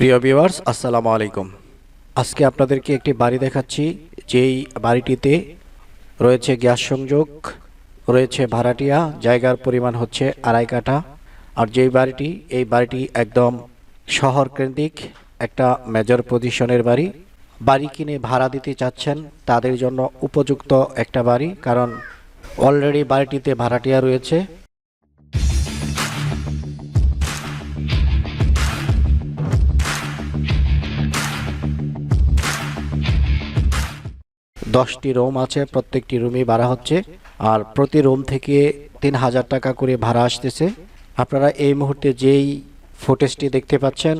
প্রিয় ভিউয়ার্স আসসালামু আলাইকুম। আজকে আপনাদেরকে একটি বাড়ি দেখাচ্ছি, যেই বাড়িটিতে রয়েছে গ্যাস সংযোগ, রয়েছে ভাড়াটিয়া, জায়গার পরিমাণ হচ্ছে আড়াই কাঠা। আর যেই বাড়িটি, এই বাড়িটি একদম শহর কেন্দ্রিক একটা মেজর পজিশনের বাড়ি। বাড়ি কিনে ভাড়া দিতে চাচ্ছেন, তাদের জন্য উপযুক্ত একটা বাড়ি, কারণ অলরেডি বাড়িটিতে ভাড়াটিয়া রয়েছে। দশটি রুম আছে, প্রত্যেকটি রুমই ভাড়া হচ্ছে। আর প্রতি রুম থেকে তিন হাজার টাকা করে ভাড়া আসতেছে। আপনারা এই মুহূর্তে যেই ফুটেজটি দেখতে পাচ্ছেন,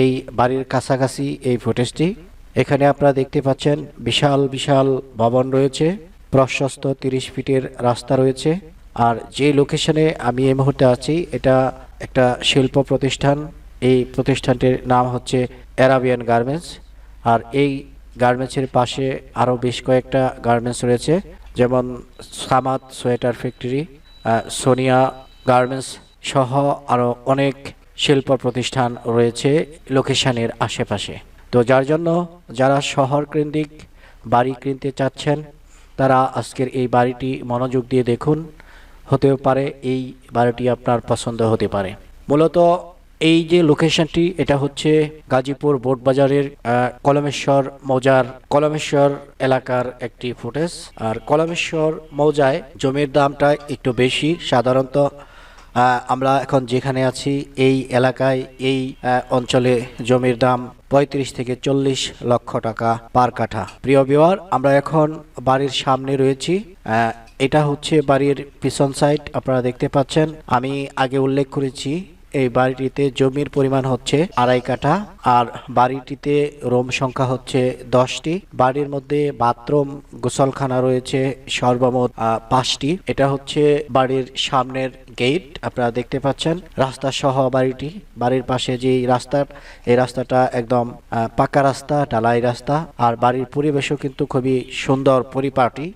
এই বাড়ির কাছাকাছি এই ফুটেজটি, এখানে আপনারা দেখতে পাচ্ছেন বিশাল বিশাল ভবন রয়েছে। প্রশস্ত তিরিশ ফিটের রাস্তা রয়েছে। আর যে লোকেশনে আমি এই মুহূর্তে আছি, এটা একটা শিল্প প্রতিষ্ঠান। এই প্রতিষ্ঠানটির নাম হচ্ছে অ্যারাবিয়ান গার্মেন্টস আর এই গার্মেন্টসের পাশে আরও বেশ কয়েকটা গার্মেন্টস রয়েছে, যেমন Samad sweater factory Sonia garments সহ আরও অনেক শিল্প প্রতিষ্ঠান রয়েছে লোকেশনের আশেপাশে। তো যার জন্য যারা শহর কেন্দ্রিক বাড়ি কিনতে চাচ্ছেন, তারা আজকের এই বাড়িটি মনোযোগ দিয়ে দেখুন। হতেও পারে এই বাড়িটি আপনার পছন্দ হতে পারে। মূলত এই যে লোকেশনটি এটা হচ্ছে গাজীপুর বোটবাজারের কলমেশ্বর মৌজার, কলমেশ্বর এলাকার একটি ফুটেজ। আর কলমেশ্বর মৌজায় জমির দামটা একটু বেশি, সাধারণত আমরা এখন যেখানে আছি, এই এলাকায়, এই অঞ্চলে জমির দাম পঁয়ত্রিশ থেকে চল্লিশ লক্ষ টাকা পার কাঠা। প্রিয় বিওয়ার আমরা এখন বাড়ির সামনে রয়েছি। এটা হচ্ছে বাড়ির পিছন সাইড আপনারা দেখতে পাচ্ছেন। আমি আগে উল্লেখ করেছি এই বাড়িটিতে জমির পরিমাণ হচ্ছে আড়াই কাঠা, আর বাড়িটিতে রোম সংখ্যা হচ্ছে দশটি। বাড়ির মধ্যে বাথরুম গোসলখানা রয়েছে সর্বমোট পাঁচটি। এটা হচ্ছে বাড়ির সামনের গেট, আপনারা দেখতে পাচ্ছেন। রাস্তা সহ বাড়িটি। বাড়ির পাশে যে রাস্তা, এই রাস্তাটা একদম পাকা রাস্তা, ঢালাই রাস্তা। আর বাড়ির পরিবেশও কিন্তু খুবই সুন্দর, পরিপাটি।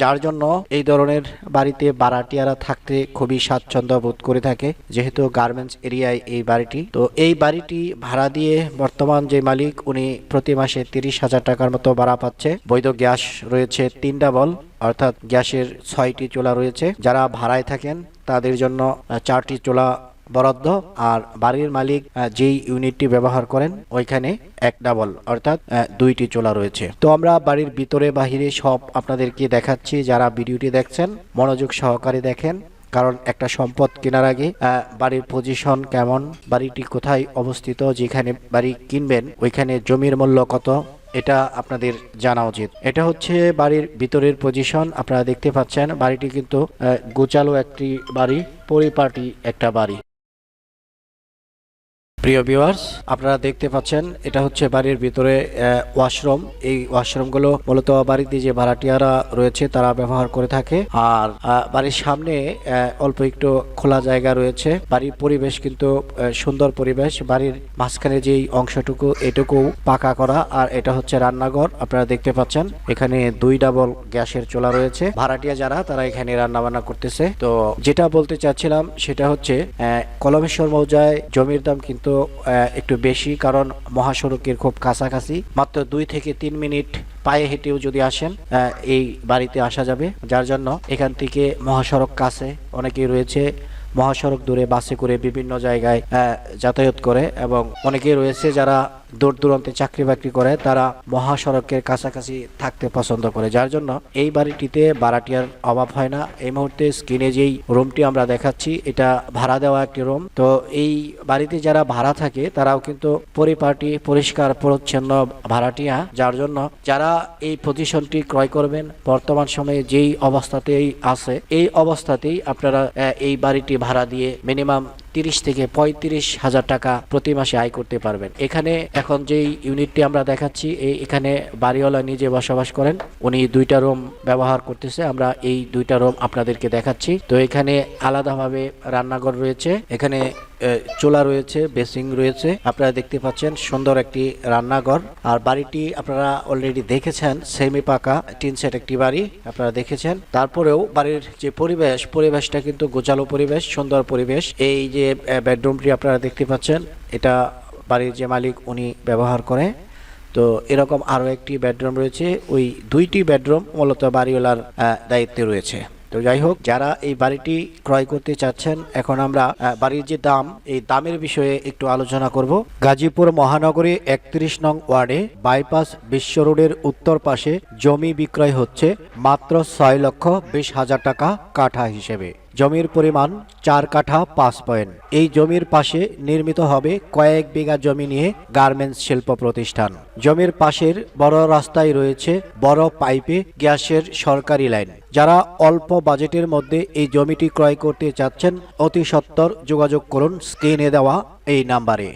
যার জন্য এই ধরনের বাড়িতে বারাটিয়ারা থাকতে খুবই স্বাচ্ছন্দ্য বোধ করে থাকে। যেহেতু গার্মেন্টস এরিয়ায় এই বাড়িটি। তো এই বাড়িটি ভাড়া দিয়ে বর্তমান যে মালিক, উনি প্রতি মাসে তিরিশ হাজার টাকার মতো ভাড়া পাচ্ছে। বৈধ গ্যাস রয়েছে তিন ডাবল অর্থাৎ গ্যাসের ছয়টি চুলা রয়েছে। যারা ভাড়ায় থাকেন, তাদের জন্য চারটি চুলা বরাদ্দ। আর বাড়ির মালিক যেই ইউনিটটি ব্যবহার করেন, ওইখানে এক ডাবল অর্থাৎ দুইটি চোলা রয়েছে। তো আমরা বাড়ির ভিতরে, বাহিরে সব আপনাদেরকে দেখাচ্ছি। যারা ভিডিওটি দেখছেন, মনোযোগ সহকারে দেখেন। কারণ একটা সম্পদ কেনার আগে বাড়ির পজিশন কেমন, বাড়িটি কোথায় অবস্থিত, যেখানে বাড়ি কিনবেন, ওইখানে জমির মূল্য কত, এটা আপনাদের জানা উচিত। এটা হচ্ছে বাড়ির ভিতরের পজিশন আপনারা দেখতে পাচ্ছেন, বাড়িটি কিন্তু গোচালো একটি বাড়ি, পরিপাটি একটা বাড়ি। প্রিয় ভিউয়ার্স আপনারা দেখতে পাচ্ছেন, এটা হচ্ছে বাড়ির ভিতরে ওয়াশরুম এই ওয়াশরুমগুলো মূলত বাড়িতে যে ভাড়াটিয়ারা রয়েছে, তারা ব্যবহার করে থাকে। আর বাড়ির সামনে অল্প একটু খোলা জায়গা রয়েছে। বাড়ির পরিবেশ কিন্তু সুন্দর পরিবেশ। বাড়ির মাঝখানে যেই অংশটুকু, এটুকু পাকা করা। আর এটা হচ্ছে রান্নাঘর, আপনারা দেখতে পাচ্ছেন। এখানে দুই ডাবল গ্যাসের চোলা রয়েছে। ভাড়াটিয়া যারা, তারা এখানে রান্না বান্না করতেছে। তো, যেটা বলতে চাচ্ছিলাম, সেটা হচ্ছে কলমেশ্বর মৌজায় জমির দাম কিন্তু আহ, একটু বেশি কারণ মহাসড়কের খুব কাছাকাছি। মাত্র দুই থেকে তিন মিনিট পায়ে হেঁটেও যদি আসেন এই বাড়িতে আসা যাবে। যার জন্য এখান থেকে মহাসড়ক কাছে অনেকেই রয়েছে। মহাসড়ক দূরে বাসে করে বিভিন্ন জায়গায় যাতায়াত করে এবং অনেকে রয়েছে যারা দূর দূরান্তে চাকরি বাকরি করে, তারা মহাসড়কের কাছাকাছি থাকতে পছন্দ করে। যার জন্য এই বাড়িটিতে ভাড়াটিয়ার অভাব হয় না। এই মুহূর্তে স্ক্রিনে যেই রুমটি আমরা দেখাচ্ছি, এটা ভাড়া দেওয়া একটি রুম। তো এই বাড়িতে যারা ভাড়া থাকে, তারাও কিন্তু পরিপাটি, পরিষ্কার, পরিচ্ছন্ন ভাড়াটিয়া। যার জন্য যারা এই প্রতিষ্ঠানটি ক্রয় করবেন, বর্তমান সময়ে যেই অবস্থাতেই আছে, এই অবস্থাতেই আপনারা এই বাড়িটি ভাড়া দিয়ে মিনিমাম তিরিশ থেকে পঁয়ত্রিশ হাজার টাকা প্রতি মাসে আয় করতে পারবেন। এখানে এখন যেই ইউনিটটি আমরা দেখাচ্ছি, এই এখানে বাড়িওয়ালা নিজে বসবাস করেন। উনি দুইটা রুম ব্যবহার করতেছে, আমরা এই দুইটা রুম আপনাদেরকে দেখাচ্ছি। তো এখানে আলাদাভাবে রান্নাঘর রয়েছে। এখানে চুলা রয়েছে, বেসিং রয়েছে। আপনারা দেখতে পাচ্ছেন সুন্দর একটি রান্নাঘর। আর বাড়িটি আপনারা অলরেডি দেখেছেন, সেমি পাকা, টিন সেট একটি বাড়ি, আপনারা দেখেছেন। তারপরেও বাড়ির যে পরিবেশ, পরিবেশটা কিন্তু গোছালো পরিবেশ, সুন্দর পরিবেশ। এই যে বেডরুমটি আপনারা দেখতে পাচ্ছেন, এটা বাড়ির যে মালিক উনি ব্যবহার করে। তো এরকম আরও একটি বেডরুম রয়েছে। ওই দুইটি বেডরুম মূলত বাড়িওয়ালার দায়িত্বে রয়েছে। তো যাই হোক, যারা এই বাড়িটি ক্রয় করতে চাচ্ছেন, এখন আমরা বাড়ির যে দাম, এই দামের বিষয়ে একটু আলোচনা করব। গাজীপুর মহানগরী একত্রিশ নং ওয়ার্ডে বাইপাস বিশ্ব রোডের উত্তর পাশে জমি বিক্রয় হচ্ছে মাত্র ছয় লক্ষ বিশ হাজার টাকা কাঠা হিসেবে। জমির পরিমাণ চার কাঠা পাঁচ পয়েন্ট। এই জমির পাশে নির্মিত হবে কয়েক বিঘা জমি নিয়ে গার্মেন্টস শিল্প প্রতিষ্ঠান। জমির পাশের বড় রাস্তায় রয়েছে বড় পাইপে গ্যাসের সরকারি লাইন। যারা অল্প বাজেটের মধ্যে এই জমিটি ক্রয় করতে চাচ্ছেন, অতি সত্বর যোগাযোগ করুন, স্ক্রিনে দেওয়া এই নাম্বারে।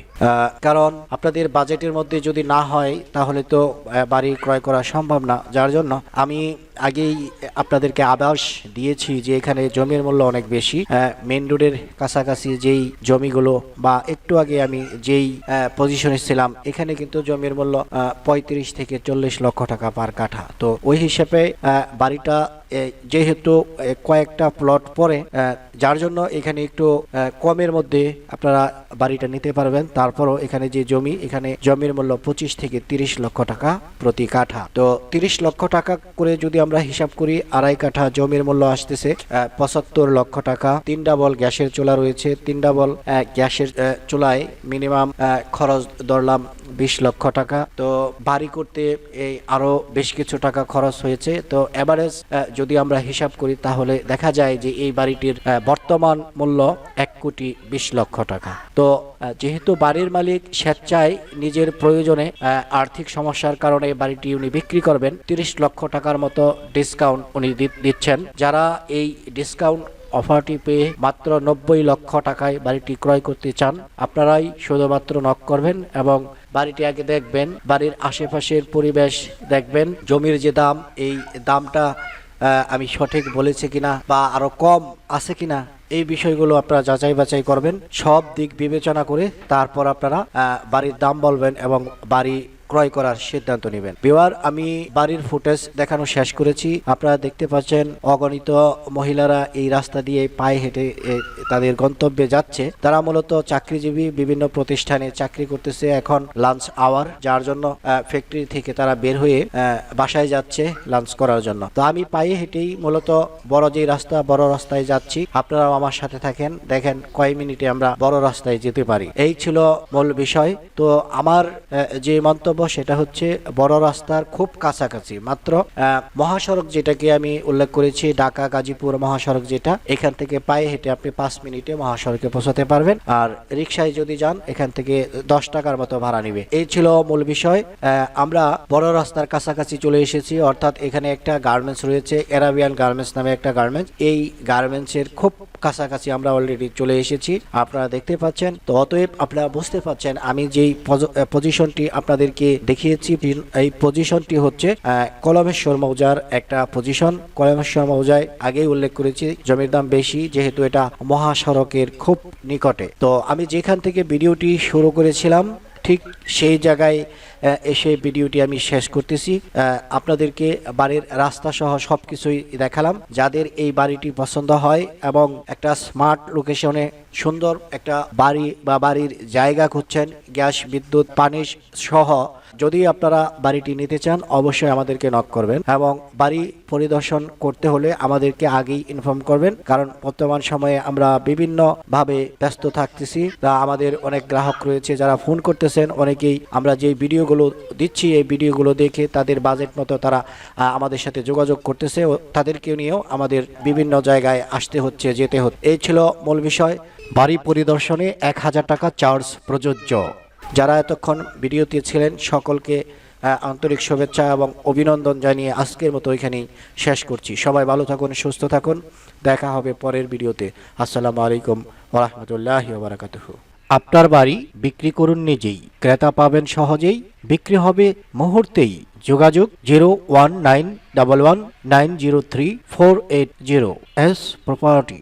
কারণ আপনাদের বাজেটের মধ্যে যদি না হয়, তাহলে তো বাড়ি ক্রয় করা সম্ভব না। যার জন্য আমি আগেই আপনাদেরকে আভাস দিয়েছি যে এখানে জমির মূল্য অনেক বেশি। মেন রোডের কাছাকাছি যেই জমিগুলো বা একটু আগে আমি যেই পজিশনে ছিলাম, এখানে কিন্তু জমির মূল্য পঁয়ত্রিশ থেকে চল্লিশ লক্ষ টাকা পার কাঠা। তো ওই হিসেবে বাড়িটা যেহেতু কয়েকটা প্লট পরে যার জন্য এখানে একটু কমের মধ্যে আপনারা বাড়িটা নিতে পারবেন তারপরও এখানে যে জমি, এখানে জমির মূল্য পঁচিশ থেকে তিরিশ লক্ষ টাকা প্রতি কাঠা। তো তিরিশ লক্ষ টাকা করে যদি আমরা হিসাব করি, আড়াই কাঠা জমির মূল্য আসতেছে পঁচাত্তর লক্ষ টাকা। তিন ডাবল গ্যাসের চুলা রয়েছে, তিন ডাবল গ্যাসের চুলায় মিনিমাম খরচ ধরলাম বিশ লক্ষ টাকা। তো বাড়ি করতে এই আরও বেশ কিছু টাকা খরচ হয়েছে। তো এভারেজ যদি আমরা হিসাব করি তাহলে দেখা যায় যে এই বাড়িটির বর্তমান মূল্য এক কোটি বিশ লক্ষ টাকা। তো যেহেতু বাড়ির মালিক স্বেচ্ছায় নিজের প্রয়োজনে আর্থিক সমস্যার কারণে বাড়িটি উনি বিক্রি করবেন, তিরিশ লক্ষ টাকার মতো ডিসকাউন্ট উনি দিচ্ছেন। যারা এই ডিসকাউন্ট অফারটি পেয়ে মাত্র নব্বই লক্ষ টাকায় বাড়িটি ক্রয় করতে চান, আপনারাই শুধুমাত্র নক করবেন এবং বাড়িটি আগে দেখবেন, বাড়ির আশেপাশের পরিবেশ দেখবেন, জমির যে দাম, এই দামটা আমি সঠিক বলেছি কিনা বা আরও কম আছে কিনা, এই বিষয়গুলো আপনারা যাচাই বাছাই করবেন। সব দিক বিবেচনা করে তারপর আপনারা বাড়ির দাম বলবেন এবং বাড়ি ক্রয় করার সিদ্ধান্ত নেবেন। বিওয়ার আমি বাড়ির ফুটেজ দেখানো শেষ করেছি। আপনারা দেখতে পাচ্ছেন অগণিত মহিলারা এই রাস্তা দিয়ে পায়ে হেঁটে তাদের গন্তব্যে যাচ্ছে। তারা মূলত চাকরিজীবী, বিভিন্ন প্রতিষ্ঠানে চাকরি করতেছে এখন লাঞ্চ আওয়ার যার জন্য ফ্যাক্টরি থেকে তারা বের হয়ে বাসায় যাচ্ছে লাঞ্চ করার জন্য। তো আমি পায়ে হেঁটেই মূলত বড় যে রাস্তা, বড় রাস্তায় যাচ্ছি। আপনারাও আমার সাথে থাকেন। দেখেন কয় মিনিটে আমরা বড় রাস্তায় যেতে পারি। এই ছিল মূল বিষয়। তো আমার যে মন্তব্য সেটা হচ্ছে বড় রাস্তার খুব কাছাকাছি। মাত্র মহাসড়ক যেটাকে আমি উল্লেখ করেছি, ঢাকা, গাজীপুর মহাসড়ক যেটা, এখান থেকে পায়ে হেঁটে আপনি পাঁচ মিনিটে মহাসড়কে পৌঁছাতে পারবেন। আর রিক্সায় যদি যান, এখান থেকে দশ টাকার মতো ভাড়া নিবে। এই ছিল মূল বিষয়। আমরা বড় রাস্তার কাছাকাছি চলে এসেছি। অর্থাৎ এখানে একটা গার্মেন্টস রয়েছে এরাবিয়ান গার্মেন্টস নামে একটা গার্মেন্টস। এই গার্মেন্টসের খুব কাছাকাছি আমরা অলরেডি চলে এসেছি। আপনারা দেখতে পাচ্ছেন, তো অতএব আপনারা বুঝতে পাচ্ছেন আমি যেই পজিশনটি আপনাদেরকে দেখিয়েছি এই পজিশনটি হচ্ছে কলমেশ্বর মৌজার একটা পজিশন কলমেশ্বর মৌজায় আগেই উল্লেখ করেছি, জমির দাম বেশি, যেহেতু এটা মহাসড়কের খুব নিকটে। তো আমি যেখান থেকে ভিডিওটি শুরু করেছিলাম, ঠিক সেই জায়গায় এসে ভিডিওটি আমি শেষ করতেছি। আপনাদেরকে বাড়ির রাস্তা সহ সব কিছুই দেখালাম। যাদের এই বাড়িটি পছন্দ হয় এবং একটা স্মার্ট লোকেশনে সুন্দর একটা বাড়ি বা বাড়ির জায়গা খুঁজছেন, গ্যাস, বিদ্যুৎ পানি সহ যদি আপনারা বাড়িটি নিতে চান, অবশ্যই আমাদেরকে নক করবেন এবং বাড়ি পরিদর্শন করতে হলে আমাদেরকে আগেই ইনফর্ম করবেন। কারণ বর্তমান সময়ে আমরা বিভিন্ন ভাবে ব্যস্ত থাকতেছি। তা আমাদের অনেক গ্রাহক রয়েছে যারা ফোন করতেছেন। অনেকেই আমরা যে ভিডিওগুলো দিচ্ছি, এই ভিডিওগুলো দেখে তাদের বাজেট মতো তারা আমাদের সাথে যোগাযোগ করতেছে। ও তাদেরকে নিয়েও আমাদের বিভিন্ন জায়গায় আসতে হচ্ছে, যেতে হচ্ছে। এই ছিল মূল বিষয়। বাড়ি পরিদর্শনে এক হাজার টাকা চার্জ প্রযোজ্য। যারা এতক্ষণ ভিডিওতে ছিলেন, সকলকে আন্তরিক শুভেচ্ছা এবং অভিনন্দন জানিয়ে আজকের মতো এখানেই শেষ করছি। সবাই ভালো থাকুন, সুস্থ থাকুন। দেখা হবে পরের ভিডিওতে। আসসালামু আলাইকুম ওরহমতুল্লাহ বারাকাতুহু আপনার বাড়ি বিক্রি করুন নিজেই। ক্রেতা পাবেন সহজেই। বিক্রি হবে মুহূর্তেই। যোগাযোগ zero one nine double one nine zero three four eight zero. S property.